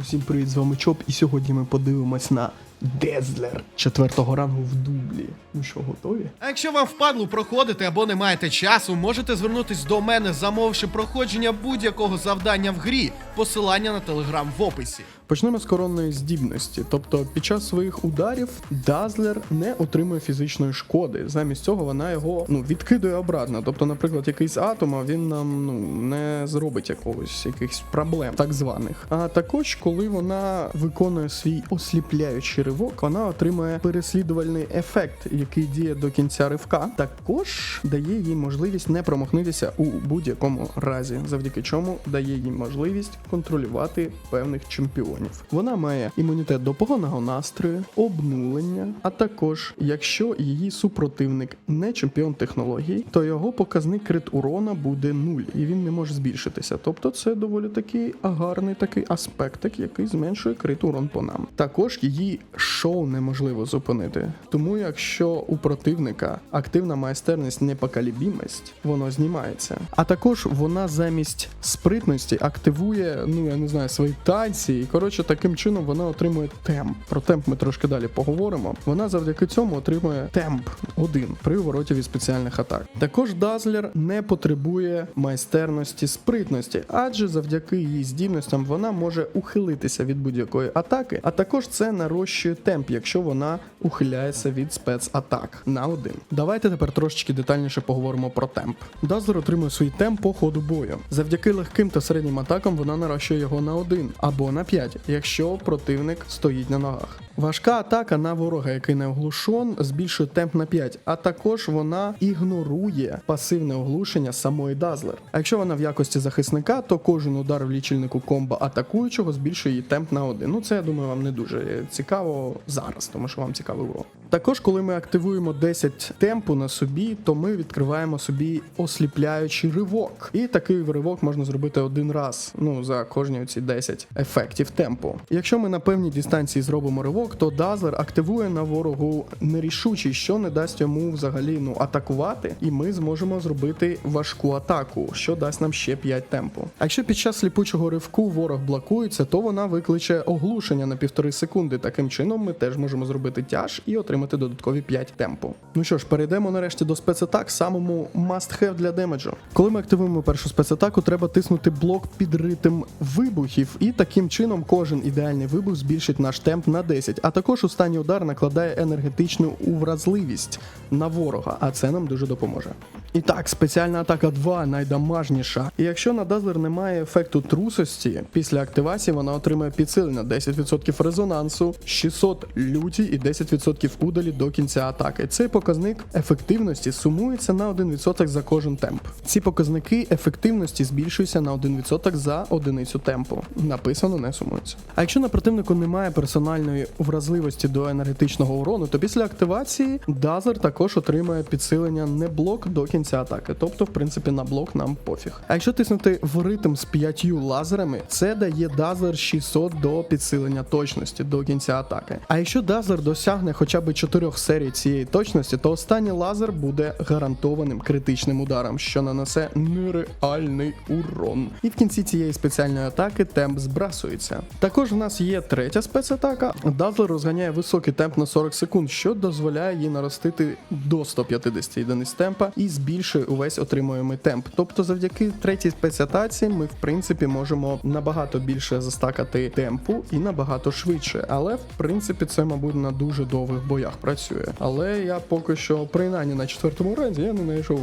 Усім привіт, з вами Чоп, і сьогодні ми подивимось на Дезлер четвертого рангу в дублі. Ну що, готові? А якщо вам впадло проходити або не маєте часу, можете звернутись до мене, замовивши проходження будь-якого завдання в грі. Посилання на телеграм в описі. Почнемо з коронної здібності. Тобто під час своїх ударів Дазлер не отримує фізичної шкоди. Замість цього вона його ну відкидує обратно. Тобто, наприклад, якийсь атом, а він нам ну не зробить якогось якихось проблем, так званих. А також, коли вона виконує свій осліпляючий ривок, вона отримує переслідувальний ефект, який діє до кінця ривка. Також дає їй можливість не промахнутися у будь-якому разі, завдяки чому дає їй можливість контролювати певних чемпіонів. Вона має імунітет до поганого настрою, обнулення, а також, якщо її супротивник не чемпіон технологій, то його показник крит урона буде 0, і він не може збільшитися. Тобто це доволі такий гарний такий аспектик, який зменшує крит урон по нам. Також її шоу неможливо зупинити. Тому якщо у противника активна майстерність непокалібімість, воно знімається. А також вона замість спритності активує, ну я не знаю, свої танці. І коротше, таким чином вона отримує темп. Про темп ми трошки далі поговоримо. Вона завдяки цьому отримує темп один при вороті від спеціальних атак. Також Дазлер не потребує майстерності спритності, адже завдяки її здібностям вона може ухилитися від будь-якої атаки, а також це нарощує темп, якщо вона ухиляється від спецатак на один. Давайте тепер трошечки детальніше поговоримо про темп. Дазлер отримує свій темп по ходу бою. Завдяки легким та середнім атакам вона нарощує його на 1 або на 5, якщо противник стоїть на ногах. Важка атака на ворога, який не оглушон, збільшує темп на 5, а також вона ігнорує пасивне оглушення самої Дазлер. А якщо вона в якості захисника, то кожен удар в лічильнику комбо атакуючого збільшує її темп на 1. Ну це я думаю, вам не дуже цікаво зараз, тому що вам цікавий урок. Також, коли ми активуємо 10 темпу на собі, то ми відкриваємо собі осліпляючий ривок. І такий ривок можна зробити один раз, ну за кожні ці 10 ефектів темпу. Якщо ми на певній дистанції зробимо ривок, то Дазлер активує на ворогу нерішучий, що не дасть йому взагалі ну атакувати, і ми зможемо зробити важку атаку, що дасть нам ще 5 темпу. А якщо під час сліпучого ривку ворог блокується, то вона викличе оглушення на півтори секунди. Таким чином ми теж можемо зробити тяж і отримати додаткові 5 темпу. Ну що ж, перейдемо нарешті до спецатак, самому must-have для демеджу. Коли ми активуємо першу спецатаку, треба тиснути блок під ритм вибухів, і таким чином кожен ідеальний вибух збільшить наш темп на 10. А також останній удар накладає енергетичну увразливість на ворога, а це нам дуже допоможе. І так, спеціальна атака 2 найдамажніша. І якщо на Дазлер немає ефекту трусості, після активації вона отримує підсилення 10% резонансу, 600 люті і 10% удалі до кінця атаки. Цей показник ефективності сумується на 1% за кожен темп. Ці показники ефективності збільшуються на 1% за одиницю темпу. Написано не сумується. А якщо на противнику немає персональної вразливості до енергетичного урону, то після активації Дазлер також отримує підсилення не блок до кінця атаки. Тобто, в принципі, на блок нам пофіг. А якщо тиснути в ритм з п'ятью лазерами, це дає Дазлер 600 до підсилення точності до кінця атаки. А якщо Дазлер досягне хоча б 4 серій цієї точності, то останній лазер буде гарантованим критичним ударом, що нанесе нереальний урон. І в кінці цієї спеціальної атаки темп збрасується. Також в нас є третя спецатака. Дазлер розганяє високий темп на 40 секунд, що дозволяє їй наростити до 150 єдиниць темпа і збільшує увесь отримуємий темп. Тобто, завдяки третій спецатаці ми в принципі можемо набагато більше застакати темпу і набагато швидше. Але в принципі це, мабуть, на дуже довгих боях працює. Але я поки що, принаймні на четвертому раунді, я не знайшов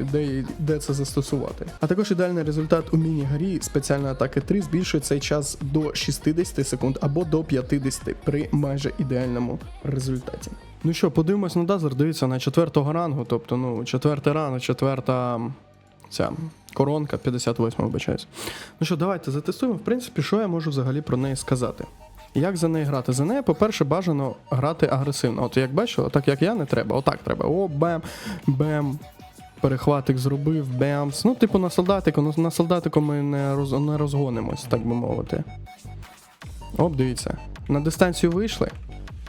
е, де, де це застосувати. А також ідеальний результат у міні-грі спеціальної атаки 3 збільшує цей час до 60 секунд або до 50 при майже ідеальному результаті. Ну що, подивимось на Дазер, дивіться на четвертого рангу, тобто, ну, четвертий ранг, четверта ця коронка, 58 вибачаюсь. Ну що, давайте затестуємо. В принципі, що я можу взагалі про неї сказати. Як за неї грати? За неї, по-перше, бажано грати агресивно. От як бачу, так як я не треба, отак треба. О, бем, бем. Перехватик зробив, бемс. Ну, типу, на солдатику, на солдатику ми не, роз, не розгонимось, так би мовити. Оп, дивіться. На дистанцію вийшли.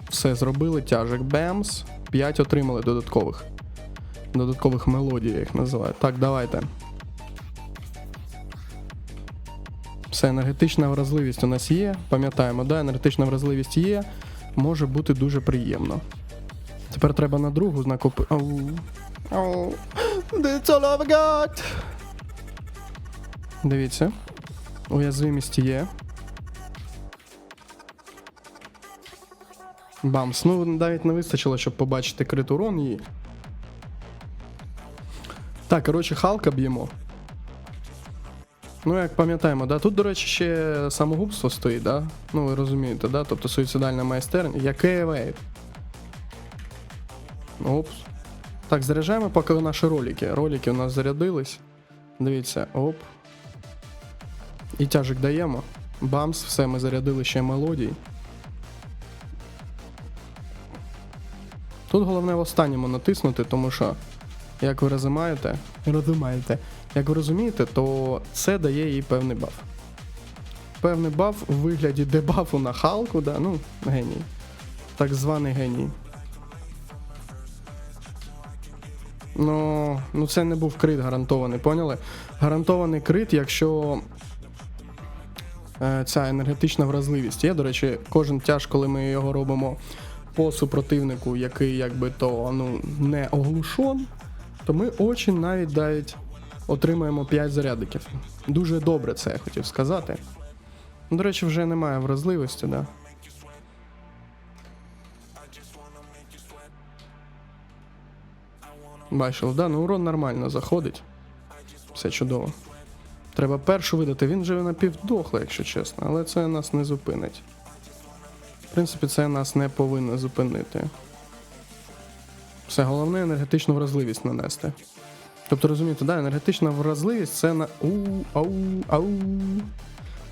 Все, зробили тяжик бемс. 5 отримали додаткових. Додаткових мелодій, я їх називаю. Так, давайте. Все, енергетична вразливість у нас є. Пам'ятаємо, да, енергетична вразливість є. Може бути дуже приємно. Тепер треба на другу. Ау. Ау. That's all I've got. Дивіться. Уязвимість є. Бамс. Ну, навіть не вистачило, щоб побачити крит урон її. Так, коротше, Халка б'ємо. Ну, як пам'ятаємо, да? тут, до речі, ще самогубство стоїть, да? Ну, ви розумієте, да? Тобто суїцидальна майстерня. Яке вейв? Опс. Так, заряджаємо поки наші ролики. Ролики у нас зарядились. Дивіться, оп. І тяжик даємо. Бамс, все, ми зарядили ще мелодії. Тут головне в останньому натиснути, тому що, як ви розумієте, розумієте, як ви розумієте, то це дає їй певний баф. Певний баф у вигляді дебафу на Халку, да, ну, геній. Так званий геній. Ну, ну це не був крит гарантований, поняли? Гарантований крит, якщо е, ця енергетична вразливість є. До речі, кожен тяж, коли ми його робимо по супротивнику, який якби то ну, не оглушон, то ми очень навіть навіть отримаємо 5 зарядиків. Дуже добре це я хотів сказати. До речі, вже немає вразливості, да. Бачив, да, ну урон нормально заходить. Все чудово. Треба першу видати, він вже напівдохлий, якщо чесно, але це нас не зупинить. В принципі, це нас не повинно зупинити. Все головне енергетичну вразливість нанести. Тобто, розумієте, да, енергетична вразливість це на. У, ау, ау.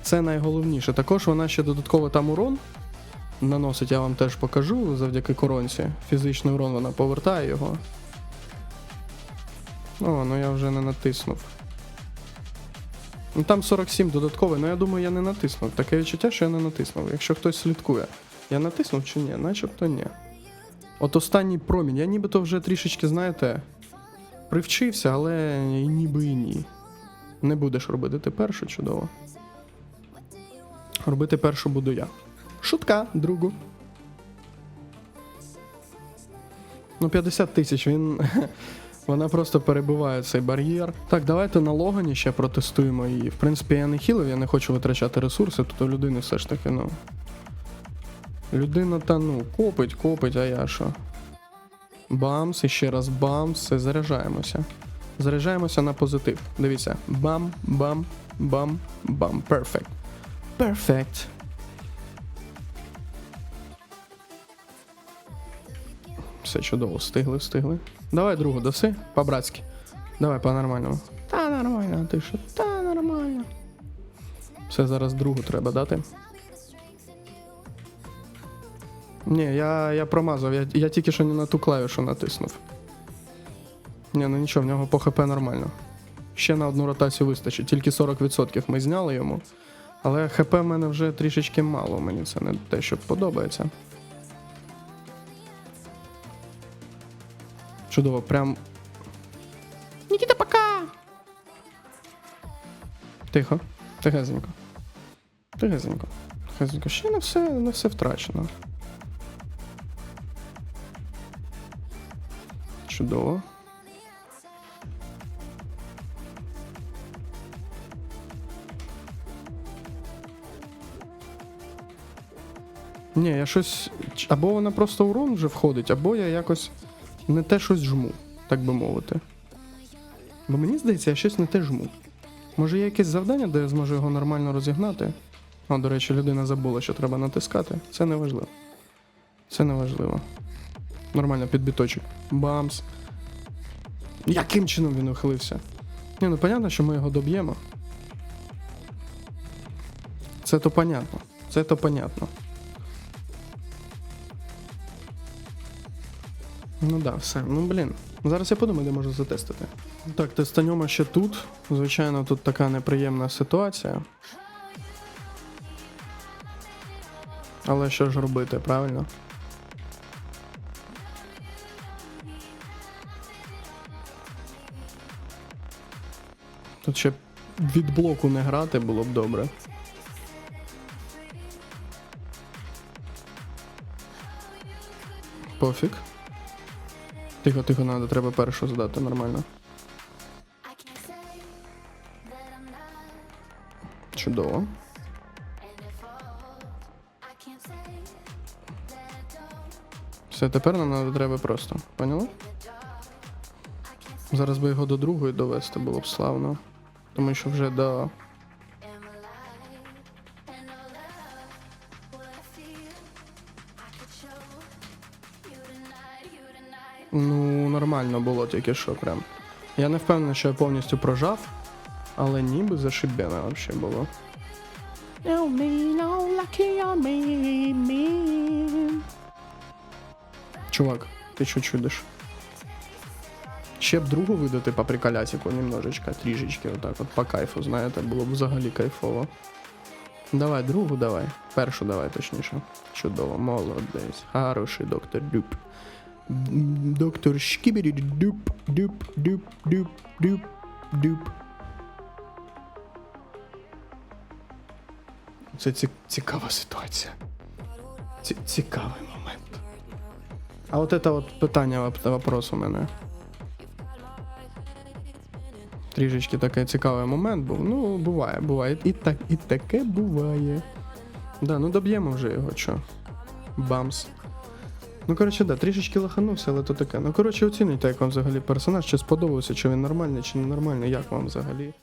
Це найголовніше. Також вона ще додатково там урон наносить, я вам теж покажу завдяки коронці. Фізичний урон вона повертає його. О, ну я вже не натиснув. Ну там 47 додатковий, ну я думаю, я не натиснув. Таке відчуття, що я не натиснув. Якщо хтось слідкує, я натиснув чи ні? Начебто ні. От останній промінь, я нібито вже трішечки, знаєте, привчився, але ніби і ні. Не будеш робити ти першу, чудово. Робити першу буду я. Шутка, другу. Ну, 50 тисяч, він. Вона просто перебиває цей бар'єр. Так, давайте на Логані ще протестуємо її. В принципі, я не хілив, я не хочу витрачати ресурси, тут у людини все ж таки, ну. Людина та ну, копить, копить, а я що? Бамс, і ще раз бамс, і заряджаємося. Заряджаємося на позитив. Дивіться. Бам, бам, бам, бам. Перфект. Перфект. Все чудово, встигли, встигли. Давай другу даси, по-братськи. Давай по-нормальному. Та нормально, ти що? Та нормально. Все, зараз другу треба дати. Ні, я, я промазав, я, я тільки що не на ту клавішу натиснув. Ні, ну нічого, в нього по ХП нормально. Ще на одну ротацію вистачить, тільки 40% ми зняли йому. Але ХП в мене вже трішечки мало, мені це не те, що подобається. Чудово, прям. Нікіта, пока! Тихо, тихесенько. Тихесенько. Тихесенько. Ще не все, не все втрачено. Чудово. Ні, я щось. Або вона просто урон вже входить, або я якось не те щось жму, так би мовити. Бо мені здається, я щось не те жму. Може є якесь завдання, де я зможу його нормально розігнати? О, до речі, людина забула, що треба натискати. Це не важливо. Це не важливо. Нормально, підбіточок. Бамс. Яким чином він ухилився? Ні, ну понятно, що ми його доб'ємо. Це то понятно. Це то понятно. Ну да, все. Ну блін. Зараз я подумаю, де можу затестити. Так, тестаньома ще тут. Звичайно, тут така неприємна ситуація. Але що ж робити, правильно? Тут ще від блоку не грати було б добре. Пофіг. Тихо, тихо, надо, треба першу здати нормально. Чудово. Все, тепер нам надо треба просто, поняли? Зараз би його до другої довести було б славно. Тому що вже до. Ну, нормально було тільки що прям. Я не впевнений, що я повністю прожав, але ніби зашибено взагалі було. Чувак, ти що чудиш? Ще б другу видати по приколясику немножечко, трішечки, отак от по кайфу, знаєте, було б взагалі кайфово. Давай, другу давай. Першу давай, точніше. Чудово, молодець. Хороший доктор Дюб. Доктор Шкібері Дюб, Дюб, Дюб, Дюб, Дюб, Дюб. Це цікава ситуація. Цікавий момент. А от це от питання, воп- вопрос у мене. Трішечки такий цікавий момент був. Ну, буває, буває. І так, і таке буває. Да, ну доб'ємо вже його, що. Бамс. Ну, коротше, да, трішечки лоханувся, але то таке. Ну, коротше, оцінюйте, як вам взагалі персонаж, чи сподобався, чи він нормальний, чи ненормальний, як вам взагалі.